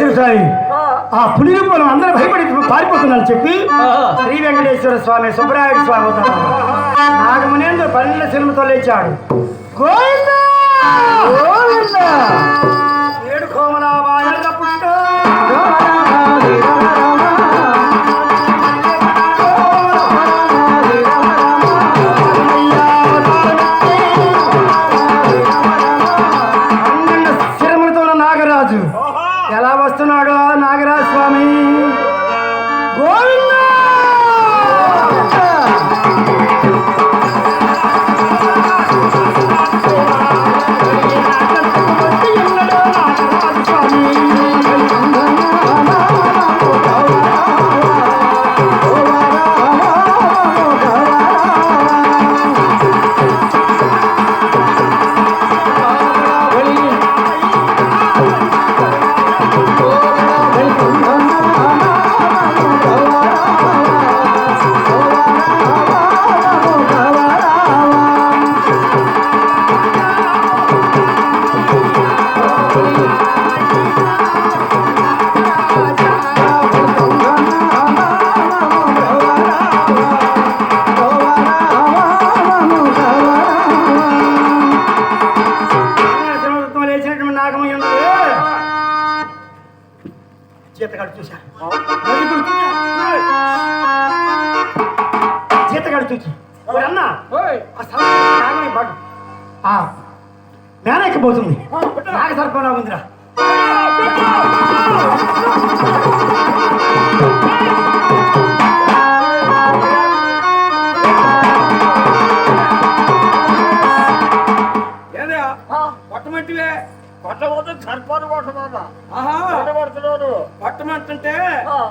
వెంకటేశ్వర స్వామి ఆ. పులి రూపంలో అందరూ భయపడి పారిపోతున్నారని చెప్పి శ్రీ వెంకటేశ్వర స్వామి సుబ్రాయుడు స్వామి అవుతాడు నాగమునేంద్ర పన్నెండు సినిమతో లేచాడు. గోవిందా! జీతగాడు చూశా నలుగురు చూశా. జీతగాడు "ఓయ్ అన్న మేనెక్కబోతుంది నాగ సర్పంలా ఉందిరా. పట్టమంటివే. కొట్టమన్నా ఆహా. పట్టబడుతున్నాను పట్టమంటుంటే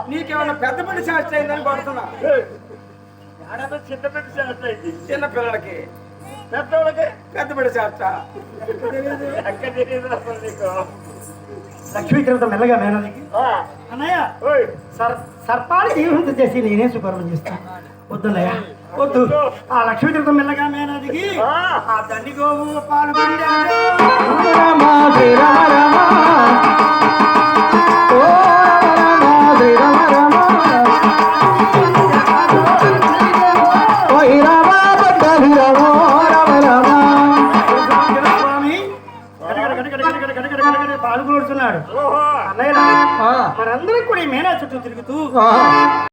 నీకేమన్నా పెద్ద పని శాస్త్రం అయిందని పడుతున్నా. ఏడాది చిన్న పెట్టి చేస్తాయి చిన్న పిల్లలకి. పెద్దవాళ్ళకి పెద్ద పడి శాస్త్ర ఎక్కడ తెలియదు అసలు నీకు. లక్ష్మీకృత మెల్లగా మేనదికి ఆ, అన్నయ్య ఓయ్, సర్ సర్పాన్ని జీవింత చేసి నేనే సుపర్వం చేస్తా. వద్దున్నయ్య వద్దు. ఆ లక్ష్మీకృతం మెల్లగా మేనదికి ఆ, ఆ దండి గోవు పాలు అన్నయ్య మనందరం కూడా ఈ మేనా చుట్టూ తిరుగుతూ